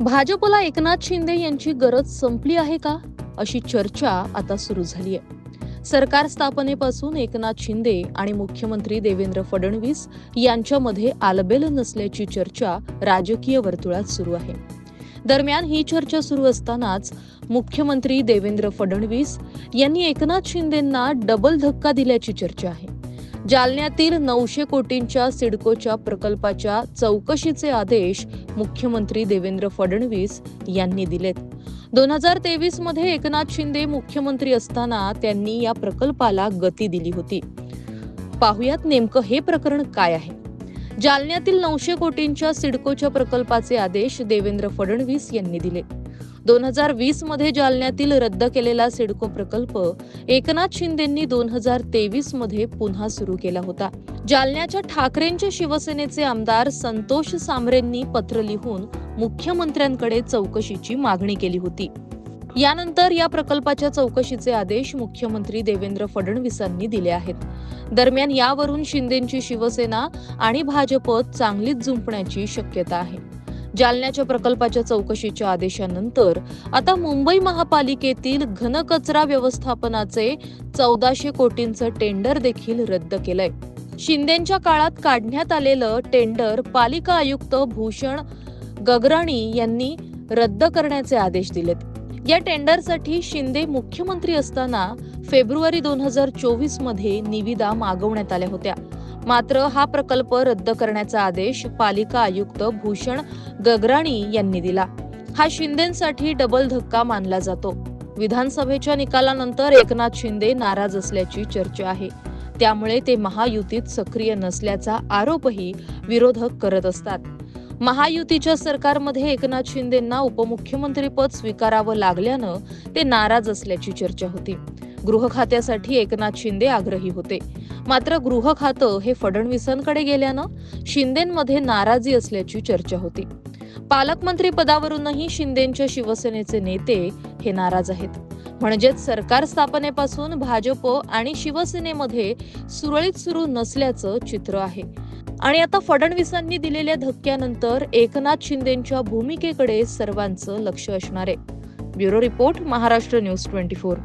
भाजपला एकनाथ शिंदे यांची गरज संपली आहे का? अशी चर्चा आता सुरू झाली आहे सरकार स्थापनेपासून एकनाथ शिंदे आणि मुख्यमंत्री देवेंद्र फडणवीस यांच्यामध्ये आलबेल नसल्याची चर्चा राजकीय वर्तुळात सुरू आहे. दरम्यान ही चर्चा सुरू असतानाच मुख्यमंत्री देवेंद्र फडणवीस यांनी एकनाथ शिंदेंना डबल धक्का दिल्याची चर्चा आहे. जालन्यातील नऊशे कोटींच्या सिडकोच्या प्रकल्पाच्या चौकशीचे आदेश मुख्यमंत्री देवेंद्र फडणवीस यांनी दिलेत. दोन हजार तेवीसमध्ये एकनाथ शिंदे मुख्यमंत्री असताना त्यांनी या प्रकल्पाला गती दिली होती. पाहुयात नेमकं हे प्रकरण काय आहे? जालन्यातील नऊशे कोटींच्या सिडकोच्या प्रकल्पाचे आदेश देवेंद्र फडणवीस यांनी दिले. दोन हजार वीसमध्ये जालन्यातील रद्द केलेला सिडको प्रकल्प एकनाथ शिंदेंनी दोन हजार तेवीसमध्ये पुन्हा सुरू केला होता. जालन्याच्या ठाकरेंच्या शिवसेनेचे आमदार संतोष सांबरेंनी पत्र लिहून मुख्यमंत्र्यांकडे चौकशीची मागणी केली होती. यानंतर या प्रकल्पाच्या चौकशीचे आदेश मुख्यमंत्री देवेंद्र फडणवीसांनी दिले आहेत. दरम्यान यावरून शिंदेची शिवसेना आणि भाजप चांगलीच जुंपण्याची शक्यता आहे. जालन्याच्या प्रकल्पाच्या चौकशीच्या आदेशानंतर आता मुंबई महापालिकेतील घनकचरा व्यवस्थापनाचे चौदाशे कोटींचं टेंडर देखील रद्द केलंय. शिंदेच्या काळात काढण्यात आलेलं टेंडर पालिका आयुक्त भूषण गगराणी यांनी रद्द करण्याचे आदेश दिलेत. या टेंडरसाठी शिंदे मुख्यमंत्री असताना फेब्रुवारी दोन हजार चोवीसमध्ये निविदा मागवण्यात आल्या होत्या. मात्र हा प्रकल्प रद्द करण्याचा आदेश पालिका आयुक्त भूषण गगराणी यांनी दिला. हा शिंदेसाठी डबल धक्का मानला जातो. विधानसभेच्या निकालानंतर एकनाथ शिंदे नाराज असल्याची चर्चा आहे. त्यामुळे ते महायुतीत सक्रिय नसल्याचा आरोपही विरोधक करत असतात. महायुतीच्या सरकारमध्ये एकनाथ शिंदेंना उपमुख्यमंत्रीपद स्वीकारावं लागल्यानं ते नाराज असल्याची चर्चा होती. गृह खात्यासाठी एकनाथ शिंदे आग्रही होते. मात्र गृह खातं हे फडणवीसांकडे गेल्यानं शिंदेमध्ये नाराजी असल्याची चर्चा होती. पालकमंत्री पदावरूनही शिंदेच्या शिवसेनेचे नेते हे नाराज आहेत. म्हणजेच सरकार स्थापनेपासून भाजप आणि शिवसेनेमध्ये सुरळीत सुरू नसल्याचं चित्र आहे. आणि आता फडणवीसांनी दिलेल्या धक्क्यानंतर एकनाथ शिंदेच्या भूमिकेकडे सर्वांचं लक्ष असणार आहे. Bureau report Maharashtra news twenty four.